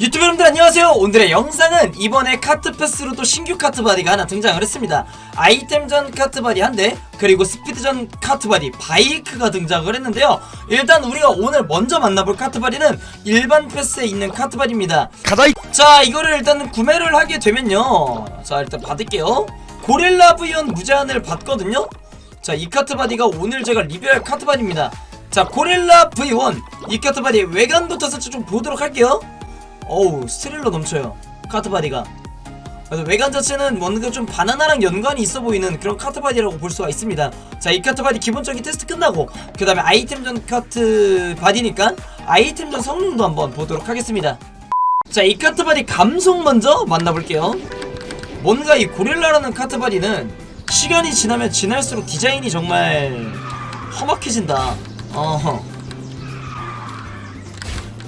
유튜브 여러분들 안녕하세요. 오늘의 영상은 이번에 카트 패스로 또 신규 카트 바디가 하나 등장을 했습니다. 아이템전 카트 바디 한 대 그리고 스피드전 카트 바디 바이크가 등장을 했는데요. 일단 우리가 오늘 먼저 만나볼 카트 바디는 일반 패스에 있는 카트 바디입니다. 가다이. 자 이거를 일단 구매를 하게 되면요. 자 일단 받을게요. 고릴라 브이온 무제한을 받거든요. 자 이 카트 바디가 오늘 제가 리뷰할 카트 바디입니다. 자 고릴라 V1 이 카트 바디 외관부터 살짝 좀 보도록 할게요 어우 스릴러 넘쳐요 카트바디가 외관 자체는 뭔가 좀 바나나랑 연관이 있어 보이는 그런 카트바디라고 볼 수가 있습니다 자 이 카트바디 기본적인 테스트 끝나고 그 다음에 아이템전 카트바디니까 아이템전 성능도 한번 보도록 하겠습니다 자, 이 카트바디 감성 먼저 만나볼게요. 뭔가 이 고릴라라는 카트바디는 시간이 지나면 지날수록 디자인이 정말 험악해진다. 어.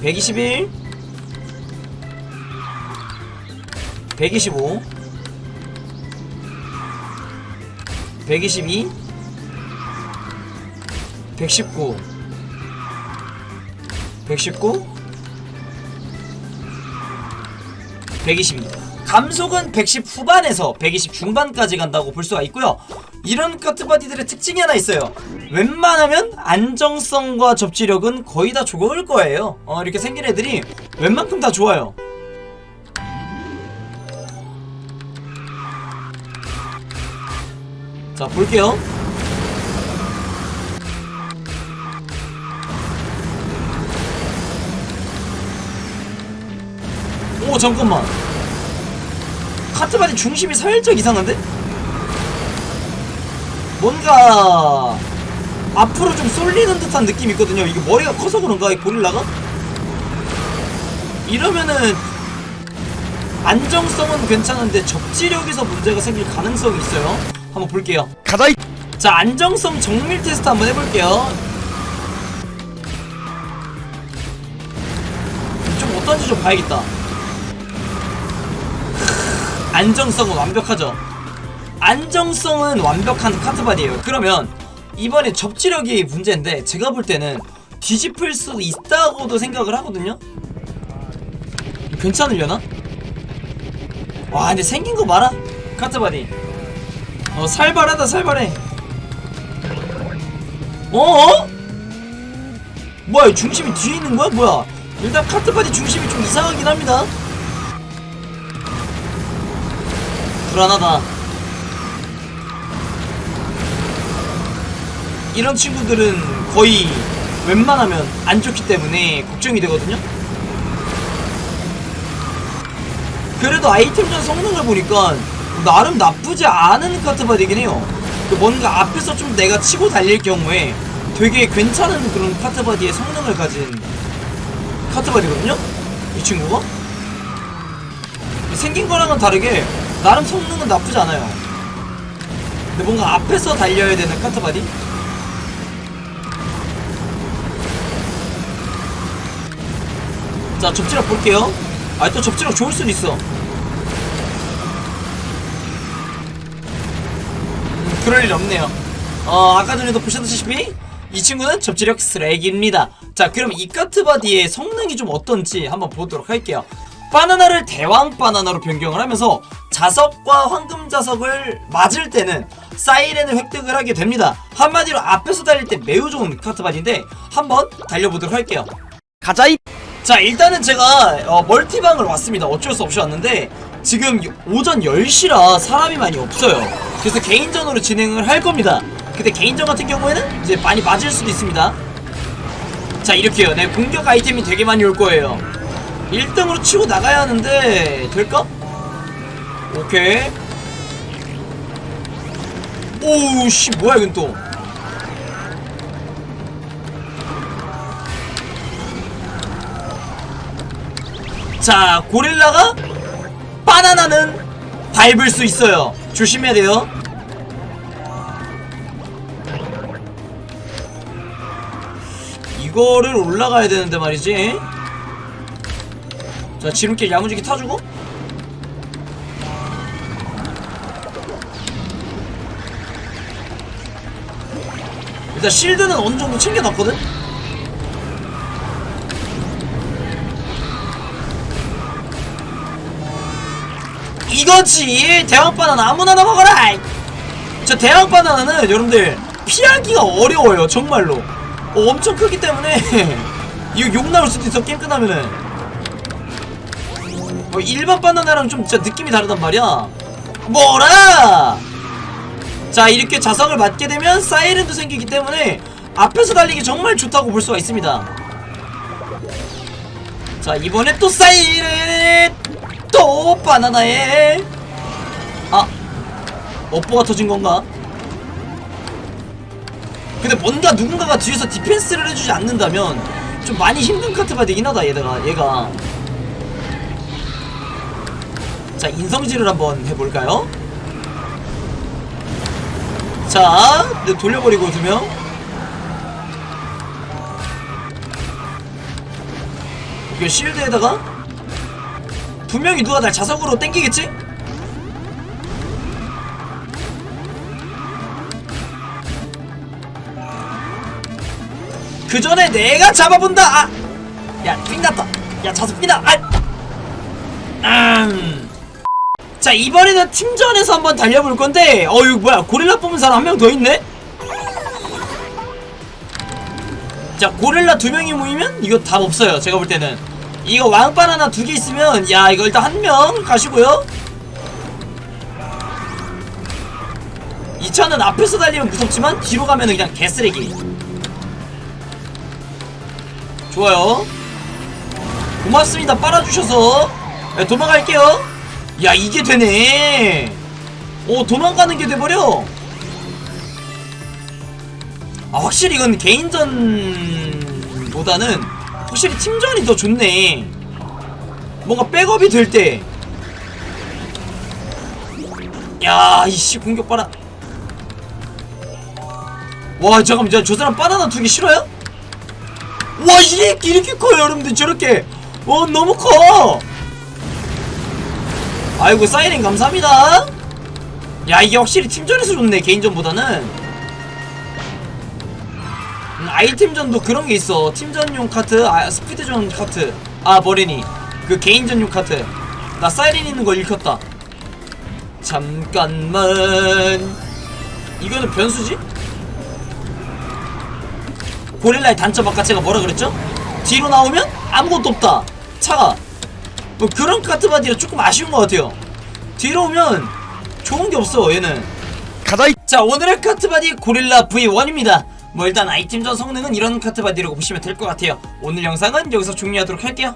121 125 122 119 119 122 감속은 110 후반에서 120 중반까지 간다고 볼 수가 있고요. 이런 카트바디들의 특징이 하나 있어요. 웬만하면 안정성과 접지력은 거의 다 좋을 거예요. 어, 이렇게 생긴 애들이 웬만큼 다 좋아요 자 볼게요. 오 잠깐만. 카트바디 중심이 살짝 이상한데? 뭔가 앞으로 좀 쏠리는 듯한 느낌이 있거든요. 이게 머리가 커서 그런가? 이 고릴라가? 이러면은 안정성은 괜찮은데 접지력에서 문제가 생길 가능성이 있어요 한번 볼게요. 가다이. 자 안정성 정밀 테스트 한번 해볼게요. 좀 어떤지 좀 봐야겠다. 안정성은 완벽하죠. 안정성은 완벽한 카트바디예요. 그러면 이번에 접지력이 문제인데 제가 볼 때는 뒤집힐 수 있다고도 생각을 하거든요? 괜찮으려나? 와 근데 생긴 거 봐라. 카트바디 어 살벌하다 살벌해. 어어? 뭐야 중심이 뒤에 있는 거야? 뭐야? 일단 카트바디 중심이 좀 이상하긴 합니다. 불안하다. 이런 친구들은 거의 웬만하면 안 좋기 때문에 걱정이 되거든요. 그래도 아이템전 성능을 보니까 나름 나쁘지 않은 카트바디긴 해요. 그 뭔가 앞에서 좀 내가 치고 달릴 경우에 되게 괜찮은 그런 카트바디의 성능을 가진 카트바디거든요? 이 친구가? 생긴 거랑은 다르게 나름 성능은 나쁘지 않아요. 근데 뭔가 앞에서 달려야 되는 카트바디? 자 접지력 볼게요. 아또 접지력 좋을 수도 있어 그럴 일 없네요. 어 아까 전에도 보셨다시피 이 친구는 접지력 쓰레기입니다. 자 그럼 이 카트 바디의 성능이 좀 어떤지 한번 보도록 할게요. 바나나를 대왕 바나나로 변경을 하면서 자석과 황금 자석을 맞을 때는 사이렌을 획득을 하게 됩니다. 한마디로 앞에서 달릴 때 매우 좋은 카트 바디인데 한번 달려보도록 할게요. 가자이. 자 일단은 제가 어, 멀티방을 왔습니다. 어쩔 수 없이 왔는데 지금 요- 오전 10시라 사람이 많이 없어요. 그래서 개인전으로 진행을 할 겁니다. 근데 개인전 같은 경우에는 이제 많이 맞을 수도 있습니다. 자 이렇게요. 내 공격 아이템이 되게 많이 올 거예요. 1등으로 치고 나가야 하는데 될까? 오케이. 오우씨 뭐야 이건 또. 자, 고릴라가 바나나는 밟을 수 있어요. 조심해야 돼요. 이거를 올라가야 되는데 말이지. 자, 지름길 야무지게 타주고. 일단 실드는 어느 정도 챙겨놨거든? 이거지. 대왕 바나나 아무나나 먹어라. 저 대왕 바나나는 여러분들 피하기가 어려워요 정말로. 어, 엄청 크기 때문에 이거 욕 나올 수도 있어 게임 끝나면은. 어, 일반 바나나랑 좀 진짜 느낌이 다르단 말이야. 뭐라! 자 이렇게 자석을 맞게 되면 사이렌도 생기기 때문에 앞에서 달리기 정말 좋다고 볼 수가 있습니다. 자 이번에 또 사이렌! 또 바나나에 아 업보가 터진 건가? 근데 뭔가 누군가가 뒤에서 디펜스를 해주지 않는다면 좀 많이 힘든 카트가 되긴 하다 얘가 얘가 자 인성질을 한번 해볼까요? 자 네, 돌려버리고 두명 이거 실드에다가 분명히 누가 날 자석으로 땡기겠지? 그 전에 내가 잡아본다. 아, 야, 삥났다. 야, 자석 삥나. 아, 음. 자, 이번에는 팀전에서 한번 달려볼 건데, 어, 이거 뭐야? 고릴라 뽑은 사람 한 명 더 있네? 자, 고릴라 두 명이 모이면 이거 답 없어요. 제가 볼 때는. 이거 왕판 하나 두 개 있으면, 야, 이거 일단 한 명 가시고요. 이 차는 앞에서 달리면 무섭지만 뒤로 가면은 그냥 개쓰레기. 좋아요. 고맙습니다. 빨아주셔서. 네, 도망갈게요. 야, 이게 되네. 오, 도망가는 게 돼버려. 아, 확실히 이건 개인전보다는 확실히 팀전이 더 좋네. 뭔가 백업이 될 때. 야, 이씨, 공격 봐라. 와, 잠깐만, 저 사람 바나나 두개 싫어요? 와 이렇게 이렇게 커요 여러분들 저렇게 와 너무 커 아이고 사이렌 감사합니다 야 이게 확실히 팀전에서 좋네 개인전보다는 음, 아이템전도 그런 게 있어. 팀전용 카트 아 스피드전 카트. 아 버리니. 그 개인전용 카트. 나 사이렌 있는 거 읽혔다. 잠깐만. 이거는 변수지? 고릴라의 단점 아까 제가 뭐라 그랬죠? 뒤로 나오면 아무것도 없다. 차가. 뭐 그런 카트바디가 조금 아쉬운 것 같아요. 뒤로 오면 좋은 게 없어 얘는. 가다이 자 오늘의 카트바디 고릴라 V1입니다 뭐 일단 아이템전 성능은 이런 카트 바디라고 보시면 될 것 같아요. 오늘 영상은 여기서 종료하도록 할게요